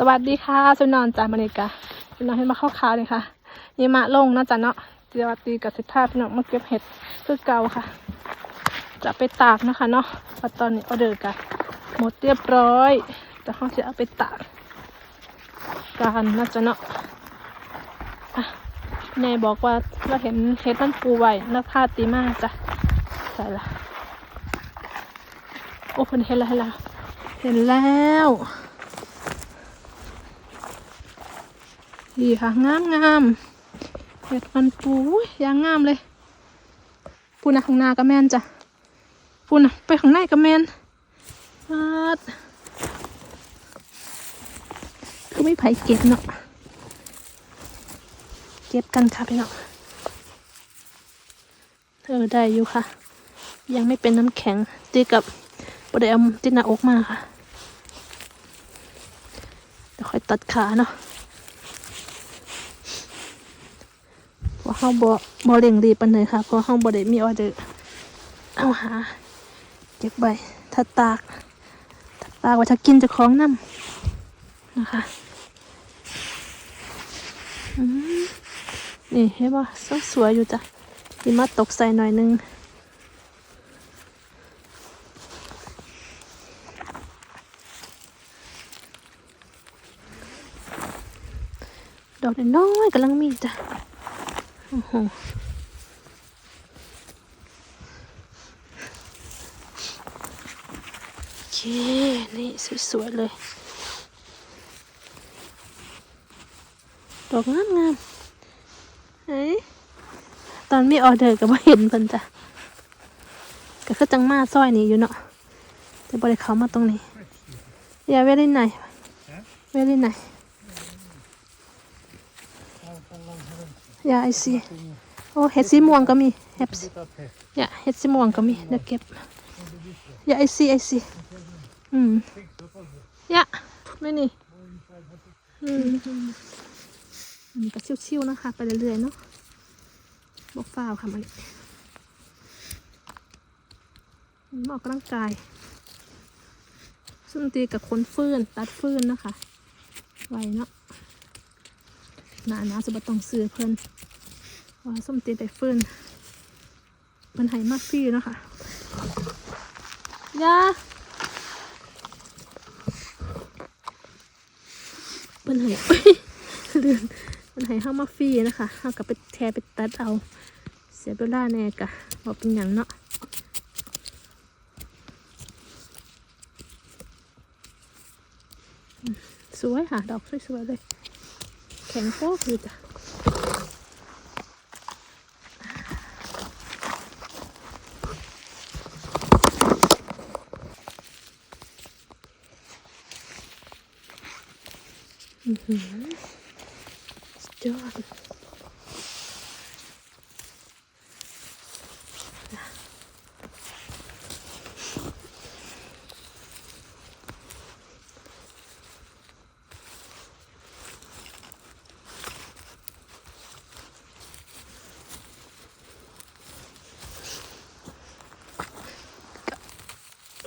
สวัสดีค่ะสุนอนจากอเมริกาสุนอนให้มาเข้าข่าวเลยค่ะยีมะลงนะจ๊ะเนาะเจียวาตีกับสิทธาพี่น้องมาเก็บเห็ดคือเก่าค่ะ จะไปตากนะคะเนาะตอนนี้ออเดอร์กันหมดเรียบร้อย แต่เขาจะเอาไปตากกันนะจ๊ะเนาะอะแม่บอกว่าเราเห็นเห็ดมันปูไว้แล้วพาตีมากจ้ะใส่ละโอ้คนเห็นแล้วเห็นแล้วเห็นแล้ว ดีค่ะงามงามเห็ดมันปูยางงามเลยปูนะข้างหน้าก็แมนจ้ะปูนะไปข้างในก็แมนมาดคือไม่ไผเก็บเนาะเก็บกันค่ะพี่น้องเออได้อยู่ค่ะ ยังไม่เป็นน้ำแข็งตีกับประเดี๋ยวติดหน้าอกมาค่ะเดี๋ยวค่อยตัดขาเนาะ ว่า เฮาบ่บ่เร่งรีบปานใดค่ะเพราะเฮาบ่ได้มีออเดอร์เอาหาเก็บใบถ้าตากถ้าตากไว่าถ้ากินจะคล้องน้ำนะคะนี่เห็นป่ะสวยอยู่จ้ะหิมะตกใส่หน่อยนึงดอกน้อยกำลังมีจ้ะ โอ้โหโอเค นี่สวยๆเลย ดอกงามงามๆเฮ้ยตอนมีออเดอร์ก็บ่เห็นเพิ่นจ้ะก็คือจังมาซอยนี้อยู่เนาะแต่บ่ได้เข้ามาตรงนี้ อย่าเวลี่ไหนเวลี่ไหนอ ยาไอซีโอ้เห็ดสีม่วงก็มีเห็ดสีอย่าเห็ดสีม่วงก็มีเดี๋ยวเก็บยาไอซีไอซีอืมยาไม่นี่อืมอันนี้ก็ชิวๆนะคะไปเรื่อยๆเนาะบอกฟ้าวค่ะมันออกกำลังกายซึ่งตีกับคนฟื้นตัดฟื้นนะคะไวเนาะ หนาหนาสุบต้องซื้อเพิ่นว่าส้มตีได้ฟืนมันหายมากฟรีเนาะค่ะยามันหายลืมมันหายห้ามาฟรีนะคะห้ากับไปแทไปตัดเอา เสียเวลาแน่กะบอกเป็นอย่างเนาะสวยค่ะ ดอกสวยๆเลย แข็งโป๊กอยู่จ้ะอือหือสุดยอด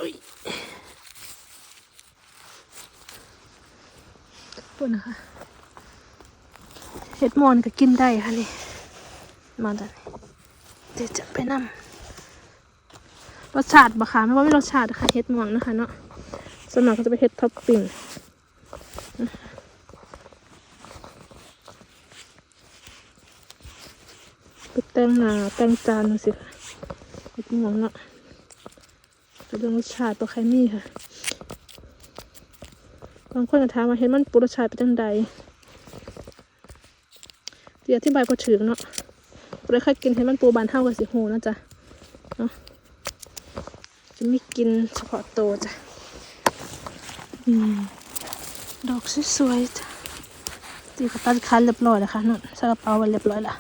อุ้ย ปุ่นนะคะเห็ดมอนก็กินได้ค่ะนี่มาแต่นี่เดี๋ยวจะไปนำรสชาติบะคะไม่ว่าไม่รสชาติค่ะเห็ดมอนนะคะเนาะส่วนมากก็จะเป็นเห็ดท็อปปิ้งไปแต่งหน้าแต่งจานสิเห็ดมอนเนาะเป็นเรื่องรสชาติตัวใครมีค่ะางคนก็ถามว่าเห็นมันปูรชาติเป็นจังใดเดี๋ยวอธิบายก็ถึงเนาะบ่ได้เคยกินเห็นมันปูบานเท่ากับสีโหนะจ๊ะเนาะจะมีกินเฉพาะโตจ้ะอืมดอกสวยๆจ้ะตีกระตัดคันเรียบร้อยแล้วค่ะนู่นใส่กระเป๋าไว้เรียบร้อยละ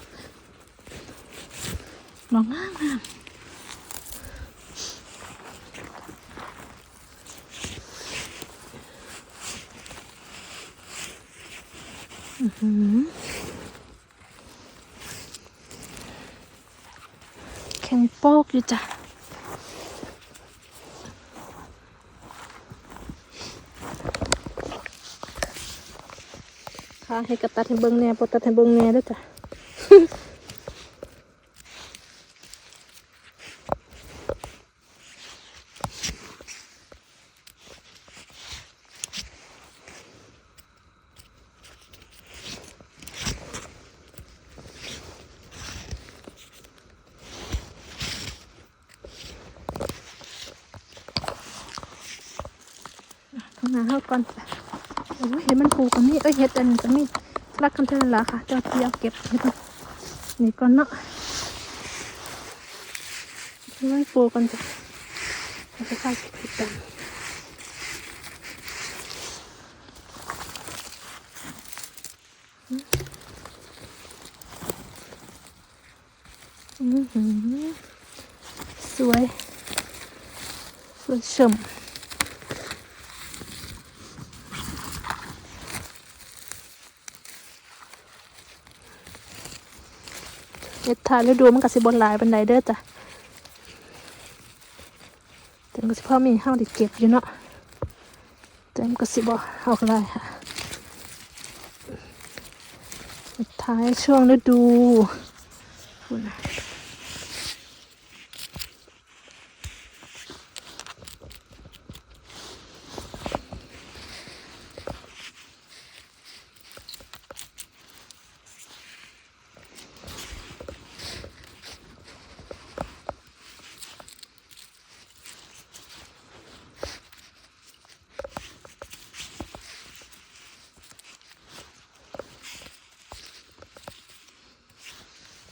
ดอกงามงามู่จ้ะค่ะให้กระตัดให้เบิ้งแน่ปตัดให้เบิ้งแน่ด้วยจ้ะาเฮาก่อนโอ้เห็ดมันปลูกกันนี่เอ้ยเห็ดอันนี้กันนี่รักกันเท่านั้นละค่ะเจ้าที่เอาเก็บเห็ดนี่ก่อนเนาะเห็ดมันปลูกกันจ้ะจะใส่เก็บเห็ดกันสวย สวยเฉม ฮ็ดทานฤดูมันก็สิบนหลายบันไดเด้อจ้ะแต่ก็สิพอมีห้าติดเก็บอยู่เนาะแต่มันก็สิบ่ออกหลายค่ะท้ายช่วงฤดู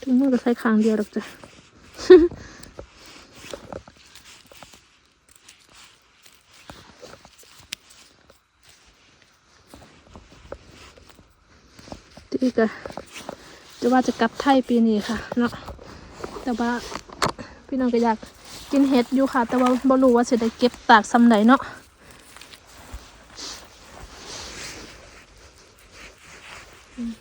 ถุงมือก็ใช้ข้างเดียวดอกจ้ะที่ก็จะว่าจะกลับไทยปีนี้ค่ะเนาะแต่ว่าพี่น้องก็อยากกินเห็ดอยู่ค่ะ แต่ว่าบ่รู้ว่าจะได้เก็บตากซำไหนเนาะอืม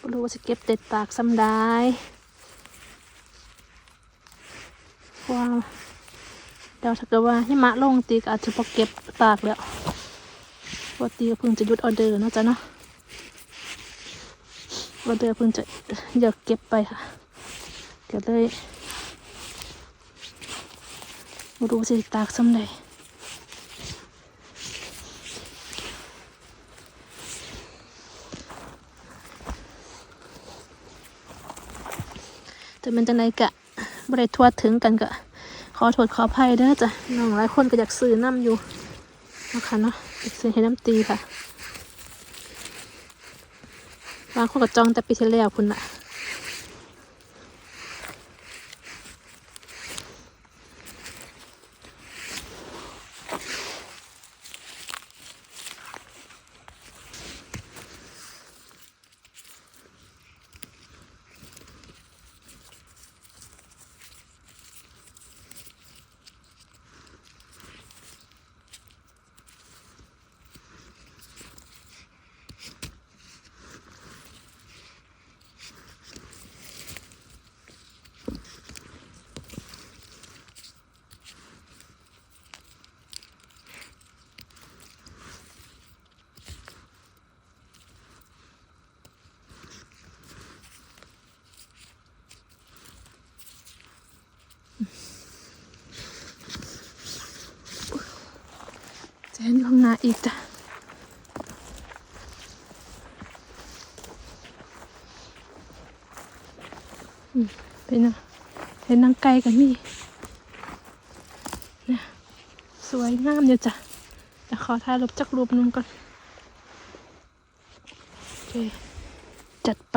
บ่รู้ ว่าจะเก็บเด็ดตากซ้ำได้ว้าวเดี๋ยวถ้าเกิดว่าหิมะลงตีก็อาจจะพอเก็บตากแล้วปกติเพิ่งจะยุดออเดอร์นะจ๊ะเนาะออเดอร์เพิ่งจะอยากเก็บไปค่ะก็เลยบ่รู้สิตากซ้ำใด จะเป็นจะไดกะบริทั่วถึงกันกะขอโทษขออภัยเด้อจ้ะน้องหลายคนก็อยากซื้อน้ำอยู่นะคะเนาะอีกเส้นให้น้ำตีค่ะบางคนก็จองแต่ปีที่แล้วคุณนะ ห็นข้างหน้าอีกจ้ะเป็นนะเห็นนางไก่กันนี่นี่สวยงามอยู่ยจ้ะเดี๋ยวขอถ่ายรูปจักรูปนึงก่อนโอเคจัดไป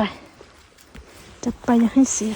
จัดไปอย่าให้เสีย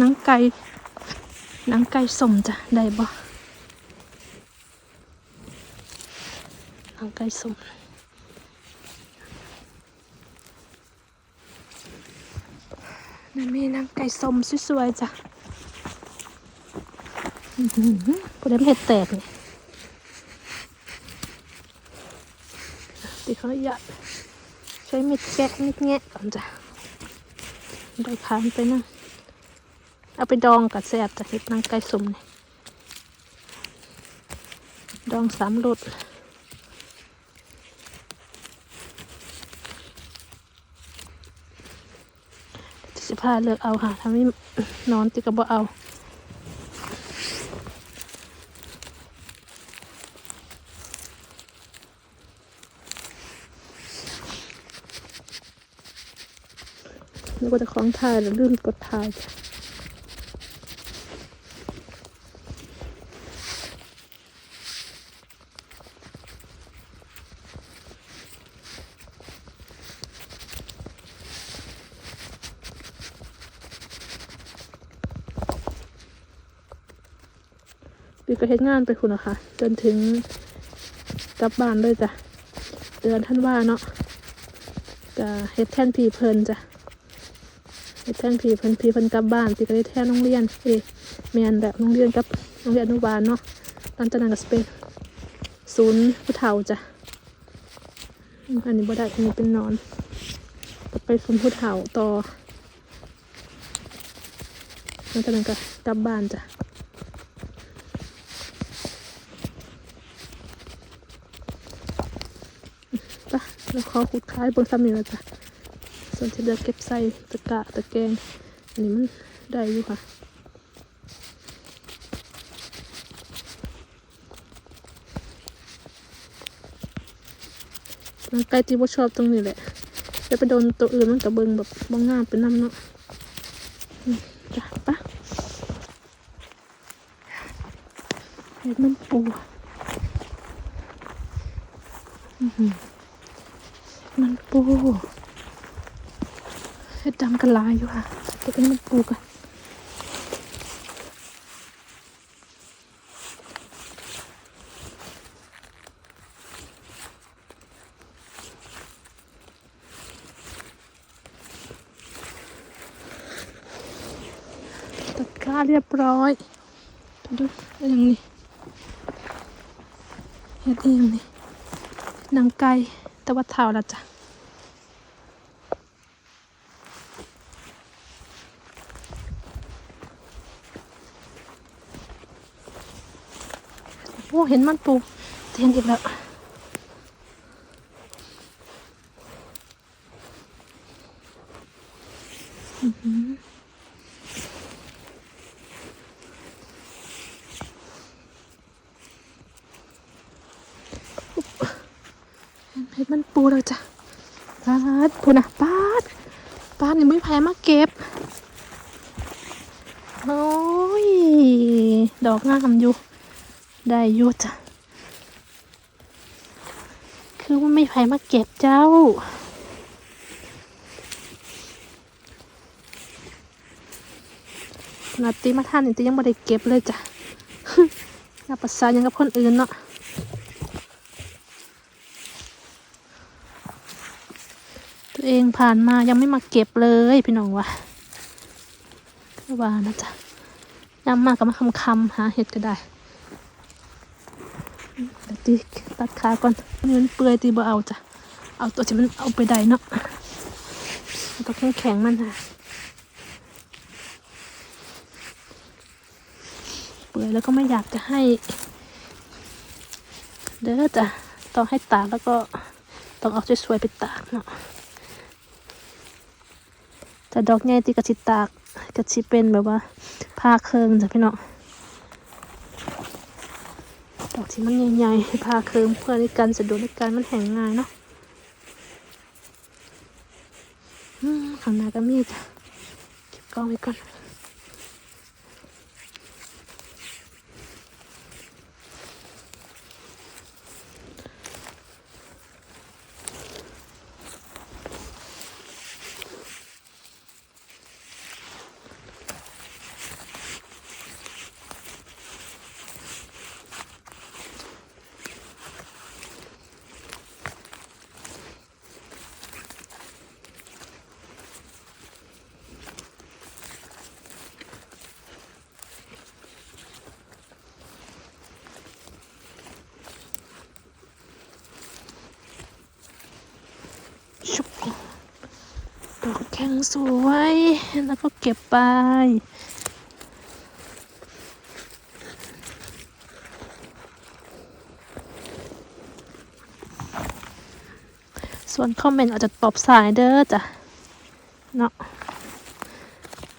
นังไก่นังไก่สมจ้ะได้บ่นังไก่สมนี่นมีนังไก่สมสวยๆจ้ะอื้อหือพอได้เห็ดแตกเนี่ยติดเขาอยากใช้มีดแกะมีดแงะก่อนจ้ะได้ขานไปนะ เอาไปดองกับแซ่บจากเห็ดนางไก่สมนี่ดองสามรสสิพาเลือกเอาค่ะถ้าไม่นอนติกระบอเอาแล้วก็จะคล้องทายแล้วลื่นกดทาย จ้ะปีก็เฮ็ดงานไปคุณนะคะ จนถึงกลับบ้านเลยจ้ะ เดือนท่านว่าเนาะก็เฮ็ดแท่นพีเพลินจ้ะเฮ็ดแท่นพีเพลินพีเพลินกลับบ้านปีก็ได้แท่นโรงเรียนเอยแมนแบบโรงเรียนกับโรงเรียนอนุบาลเนาะตอนจากนั้นก็สเปนศูนย์ผู้เฒ่าจ้ะอันนี้บ่ได้อันนี้เป็นนอนไปศูนย์ผู้เฒ่าต่อหลังจากนั้นก็กลับบ้านจ้ะ ปะ แล้วขอขุดคล้ายเบนซ้ำนี่แล้วจ้ะส่วนที่เดือเก็บใส่ตะกะตะแกงอันนี้มันได้อยู่ค่ะมันไก่ที่บ่าชอบตรงนี้แหละจะไปโดนตัวอื่นมันกับเบิงแบบบ้งงามเป็นน้ำเนาะจ้ะปะเห็ดมันปูอื้อหือ มัน ปูเฮ็ดดำกันลายอยู่ค่ะจะเป็นมันปูกันตะกร้าเรียบร้อยดูอย่างนี้เฮ็ดเองนี่หนังไก่ต่ว่าเท้าละจ้ะ เห็นมันปูเห็นอีกแล้วอื้อหือเห็นมันปูแล้วจ้ะปาดปูนะปาดปาดนี่ไม่แพ้มาเก็บโอ้ย ดอกงามอยู่ ได้ยุจ้ะคือว่าไม่ไผมาเก็บเจ้า ขนาดตีมาท่านนี่ตียังไม่ได้เก็บเลยจ้ะน่าประสานยังกับคนอื่นเนาะตัวเองผ่านมายังไม่มาเก็บเลยพี่น้องวะก็ว่านะจ๊ะยำมากก็มาคำคำหาเห็ดก็ได้ ตีตัดขาก่อนนี่มันเปื่อยตีบ่เอาจ้ะ เอาตัวที่มันเอาไปได้เนาะเอาตัวแข็งมันค่ะเปื่อยแล้วก็ไม่อยากจะให้ เด้อจ้ะต้องให้ตากแล้วก็ต้องเอาสวยๆไปตากเนาะแต่ดอกใหญ่ตีกระชิตากกระชิเป็นแบบว่าผ้าเคิงจ้ะพี่เนาะ ดอกที่มันใหญ่ๆพาเคิมเพื่อในการสะดวกในการมันแห้งง่ายเนาะข้างหน้าก็มีจ้ะเก็บกล้องไว้ก่อน ข็งสวย แล้วก็เก็บไป ส่วนคอมเมนต์อาจจะตอบสายเด้อจ้ะ เนาะ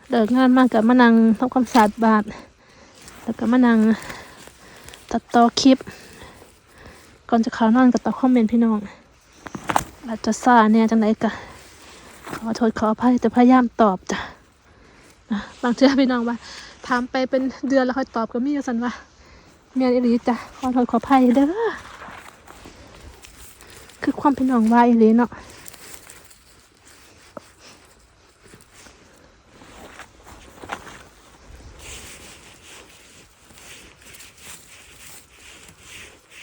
เลิกงานมากกับมานั่งทำความสะอาดบาท แล้วก็มานังตัดต่อคลิป ก่อนจะเข้านอนก็ตอบคอมเมนต์พี่น้อง อาจจะซาเนี่ยจังไดกะ อโทษขออภัยแต่พยายามตอบจ้ะบางเทื่อพี่น้องว่าถามไปเป็นเดือนแล้วค่อยตอบก็มีอยู่สันว่าเมียนอีหลีจ้ะขอโทษขออภัยเด้อคือความพี่น้องว่าอีหลีเนาะ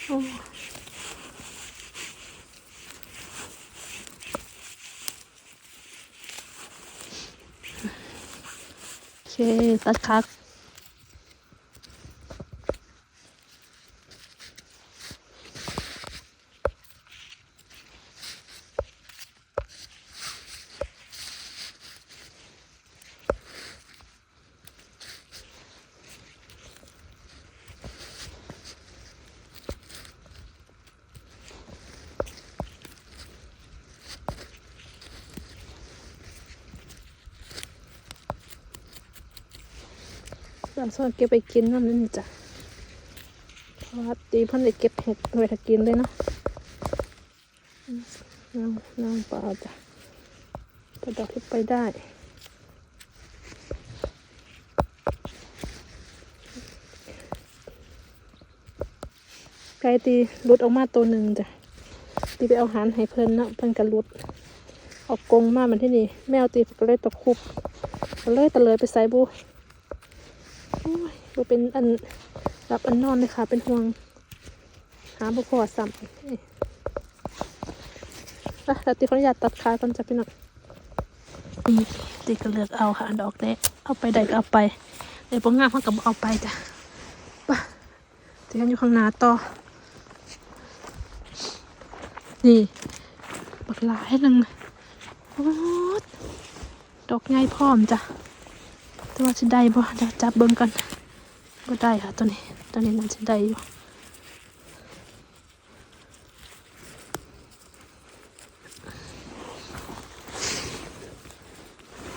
โอ้ โอเคตัดคักเราส่วนเก็บไปกินนั่นนี่จ้ะเพราะว่าตีพิ่นได้เก็บเห็ดไว้ถ้ากินเลยเนาะน้ำน้ำเปล่าจ้ะกระดอกที่ไปได้ไก่ตีหลุดออกมาตัวหนึ่งจ้ะตีไปเอาหารให้เพิ่นเนาะเพิ่นก็หลุดออกกงมามันที่นี่แมวตีก็เลยตะคุบก็เลยตะเลยไปใส่บู โอ้ยบูเป็นอันรับอันนอนเลยค่ะ เป็นห่วง หาบุพอซ้ำเอ้ยอะแต่ตีขออนุญาตตัดขาก่อนจ้ะพี่น้องนี่ตีก็เลือกเอาค่ะดอกเนี้เอาไปใดก็เอาไปเดี๋ยวพวกงามเขาก็บ่เอาไปจ้ะไป่ะตีกันอยู่ข้างหน้าต่อ นี่บักหลายหนึ่งโอ้ดอกไงพร้อมจ้ะ แต่ว่าจะได้บ่เดี๋ยวจับเบิ่งกันบ่ได้ค่ะตัวนี้ตัวนี้น่าจะได้อยู่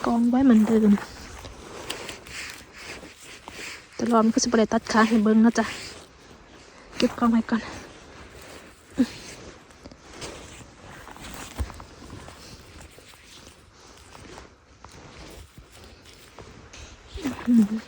กองไว้เหมือนเดิมแต่รอมันก็จะไปตัดขาให้เบิ่งนะจ๊ะเก็บกองไว้ก่อน อืม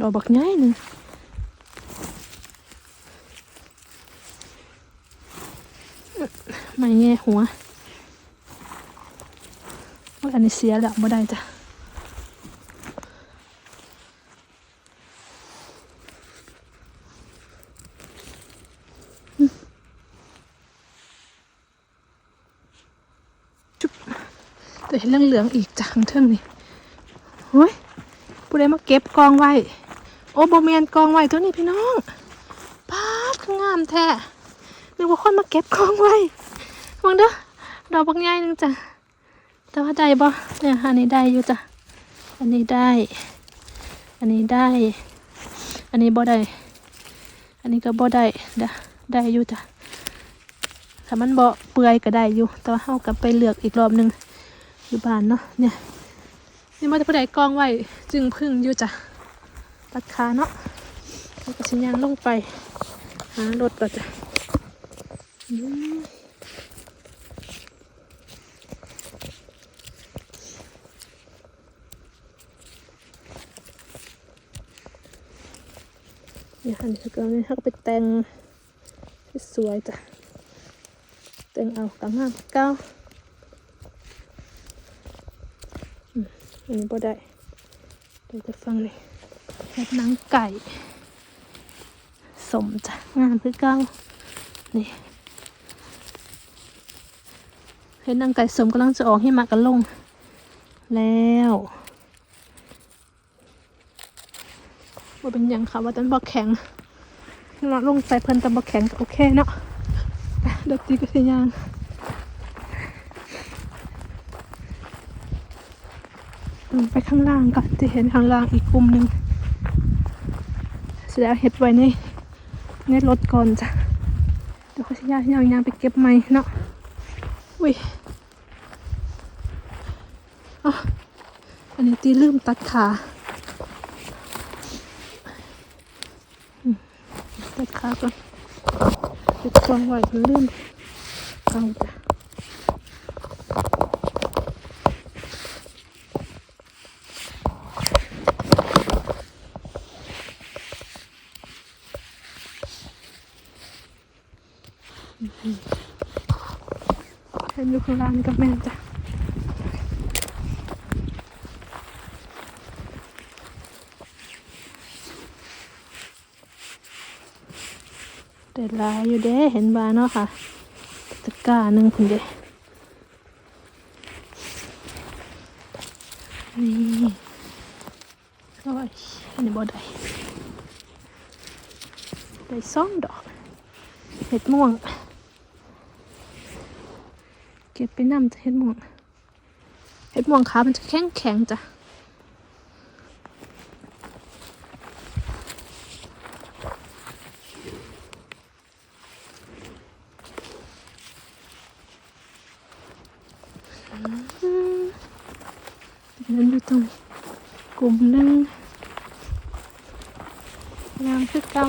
ดอกบักใหญ่นึงไม่แง่หัวว่าอันนี้เสียแล้วบ่ได้จ้ะจุ๊บแต่เห็นเหลืองๆอีกจ้ะข้างเทิงนี่เฮ้ย ผู้ใดมาเก็บกองไว้ โอ้บเมนกองไว้ตัวนี้พี่น้องปาดงามแท้นึกว่าคนมาเก็บกองไว้มองเด้อดอกบางใหญ่หนึงจ้ะแต่ว่าได้บ่เนี่ยอันนี้ได้อยู่จ้ะอันนี้ได้ อันนี้ได้ อันนี้บ่ได้ อันนี้ก็บ่ได้เด้อได้อยู่จ้ะถ้ามันบ่เปื่อยก็ได้อยู่แต่ว่าเฮากลับไปเลือกอีกรอบหนึงอยู่บ้านเนาะเนี่ย นี่มาจะผู้ใดกองไว้จึงพึ่งอยู่จ้ะตัดขาเนาะแล้วก็ชิ้นยางลงไป หารถก่อนจ้ะอืมนี่ค่ะนี่คือก็นี่เขาก็ไปแต่งสวยจ้ะแต่งเอากำงามเก้า อันนี้บ่ได้เดี๋ยวจะฟังเลยเห็ดนังไก่สมจ้ะงามคือเก้านี่เห็ดนังไก่สมกำลังจะออกให้มากันลง แล้วว่าเป็นยังค่ะว่าตันบอกแข็งเราลงใส่เพิ่นต่บอกแข็งโอเคเนาะเดี๋ยวตีก็สิยางลง ไปข้างล่างก่อนจะเห็นข้างล่างอีกกลุ่มหนึ่งเสร็จแล้วเห็ดไว้ในในรถก่อนจ้ะเดี๋ยวเขาสิยางยางยางไปเก็บใหม่เนาะอุ้ยอ๋ออันนี้ตีลืมตัดขาตัดขาก่อนติดกองไว้ลืมเอาจ้ะ อยู่ข้างล่างกับแม่นจ้ะแต่ลายอยู่เด้เห็นบาเนาะค่ะตะกร้าหนึ่งคุณเด้นี่โอ้ยอันนี้บ่ได้ได้สองดอกเห็ดม่วง ก็บไปนำจะเห็ดม่วงเห็ดม่วงขามันจะแข็งแข็งจ้ะนั้นอยู่ตรงกลุ่มหนึงงามคือเก่า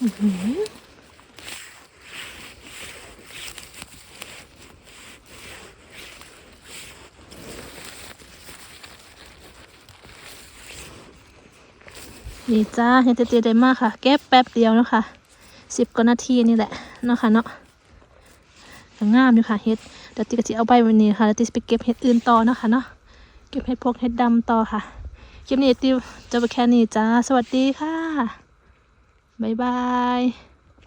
นี่จ้าเห็นเตียได้มากค่ะเก็บแป๊บเดียวนะคะสิบกว่านาทีนี่แหละเนาะค่ะเนาะงามอยู่ค่ะเห็ดเดี๋ยวติกะจิเอาใบวันนี้ค่ะแล้วติจะไปเก็บเห็ดอื่นต่อเนาะค่ะเนาะเก็บเห็ดพวกเห็ดดำต่อค่ะคลิปนี้ติวจะไปแค่นี้จ้า สวัสดีค่ะ บ๊ายบาย